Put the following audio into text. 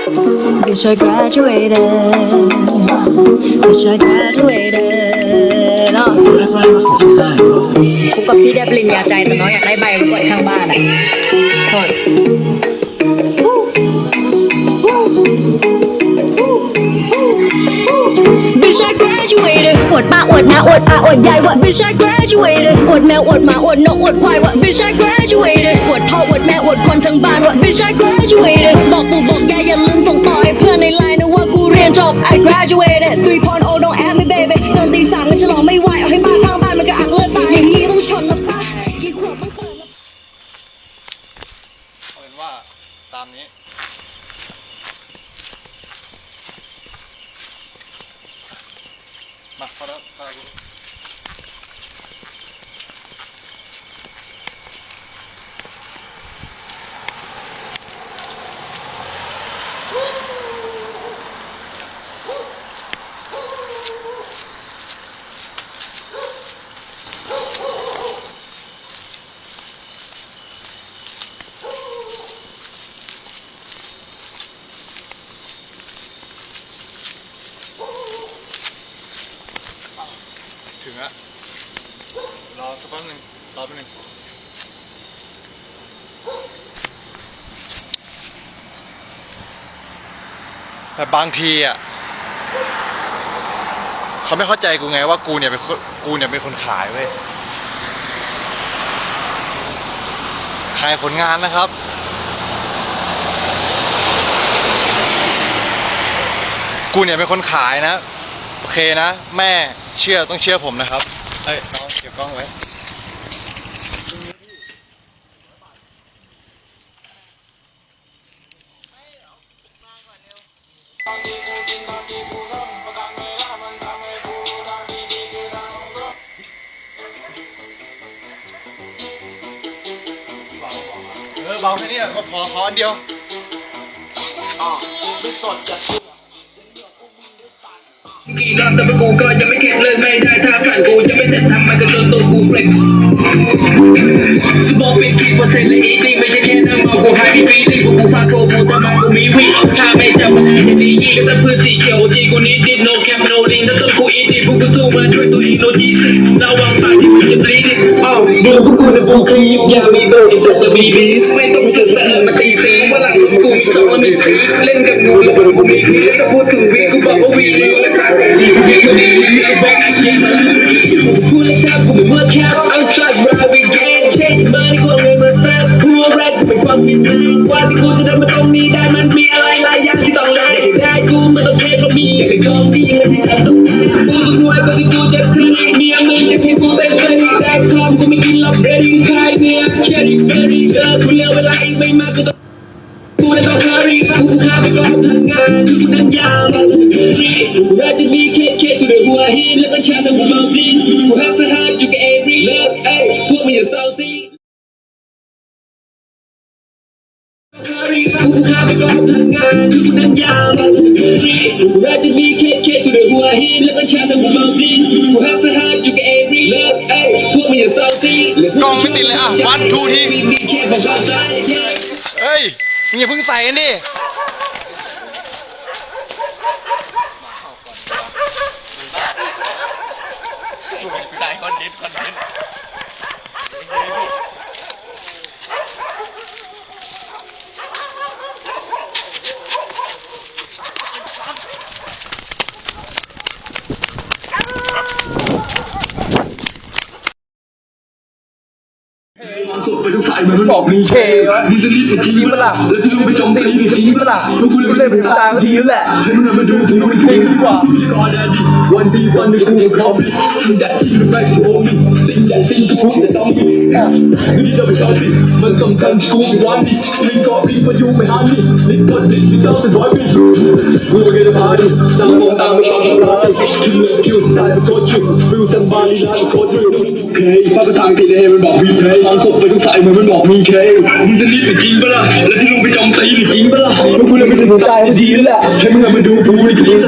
Wish I graduated. Wish I graduated. อ๋อได้ไฟมาส่งได้ครูกับพี่ได้ปริญญาใจแต่น้องอยากได้ใบไว้อวดข้างบ้านอะโทษ Wish I graduated อวดป้าอวดน้าอวดอาอวดยายว่า Wish I graduated อวดแมวอวดหมาอวดนกอวดควายว่า Wish I graduated อวดพ่ออวดแม่อวดคนทั้งบ้านว่า Wish I graduated บอกปู่บอกยาย เพื่อนในไลน์นะว่ากูเรียนจบ I graduated ถึงแล้วรอสักแป๊บหนึ่งรอแป๊บหนึงแต่บางทีอะเขาไม่เข้าใจกูไงว่ากูเนี่ยเป็นคนกูเนี่ยเป็นคนขายเว้ยขายผลงานนะครับ กูเนี่ยเป็นคนขายนะ โอเคนะ แม่เชื่อต้องเชื่อผมนะครับ เอ้ยน้องเก็บกล้องไว้เออเบาแค่นี้ก็พอขออันเดียว กี่รอบแต่ว่กูก็ยังไม่แข็งเลยไม่ได้ถ้าฝันกูยังไม่เสร็จทำมันก็โดนตัวกูเบรกสมองเป็นกี่เปอร์เซ็นต์เลยอีติ้งไม่ใช่แค่นั่งมองกูหายดีฟีลิ่งพวกกูฟาโคกูแต่มองกูมีวิถ้าไม่จำมันจะดียี่กับเพื่อนสีเขียวจีกูนี้ดิดโนแคมโนลิงถ้าต้องกูอีดีพวกกูสู้มาด้วยตัวเองโนจีสิระวังปากที่มึงจะบลีดอ้าวดูพวกกูนะกูคลีปยามีโบดิสจะมีบีไม่ต้องสืบ เล่นกับงูแล้วกูมีคลีถ้าพูดถึงวีกูบอกว่าวีและการใส่ดีกูมีกูมีกูแบงค์ยิงมาแล้วกูพูดแล้วทำกูไม่เวิร์คแค่ I'm stuck where we get chase money กูเลยมาสร้างกูแรกกูเป็นความผิดพลาดกว่าที่กูจะเดินมาตรงนี้ได้มันมีอะไรหลายอย่างที่ต้องได้ได้กูมันต้องเพย์ for me อยากเป็นของดีเงินที่ฉันต้องการกูต้องรวยก็ที่กูจะถึงเมียมึงอยากให้กูเป็นเซรีได้คอมกูไม่กินหรอก ready ขายเมีย carry very เออกูเหลือเวลาอีกไม่มากกูต้อง กูข้าไปกอนทำงานกูนั้นยาวมาเลยกูรักจะมีเคสเคสกูเดือดหัวหินแล้วก็ชาทั้งหัวเมาบลินกูฮัสฮัดอยู่กับเอฟรีเลิกเอ้ยพวกมันอย่าเศร้าซี Carry ฟังกูข้าไปก่อนทำงานกูนั้นยาวมาเลยกูรักจะมีเคสเคสกูเดือดหัวหินแล้วก็ชาทั้งหัวเมาบลินกูฮัสฮัดอยู่กับเอฟรีเลิกเอ้ยพวกมันอย่าเศร้าซี กล้องไม่ติดเลยอะ one two ที มีแค่ของเขาใส่ เฮ้ยมึงอย่าเพิ่งใส่กันดิ ใส่คอนเทนต์คอนเทนต์ บอกมีเควะจริงปะล่ะแล้วที่รู้ไปจมตีมีจริงปะล่ะกูเล่นไปถึงตายก็ดีแล้วแหละมาดูดูเพลงดีกว่าวันที่วันหนึ่งกูพร้อมดัดที่ไม่โอ้มีสิ่งใหญ่สิ่งทุกแต่ต้องมีนี่เราไปชอบดิมันสำคัญกูไม่วันนี้ลิงก็รีบมาอยู่ไม่หันนี่ลิงก็ดิสิเจ้าสะท้อยพี่กูไม่ได้พาดิตั้งมองตามไม่ต้องทำร้ายคิวเลอร์คิวสไตล์มันโคตรชิวฟิวสันบาลีลาโคตรดื้อ เคยพระประธานกินเอมันบอกมีเคยเอาศพไปทุกสายมันมันบอกมีเคยมึงจะรีบไปจริงปะล่ะแล้วที่ลุงไปจอมตีจริงปะล่ะกูเล่นไปถึงตายก็ดีแล้วแหละให้มึงมาดูกูจริง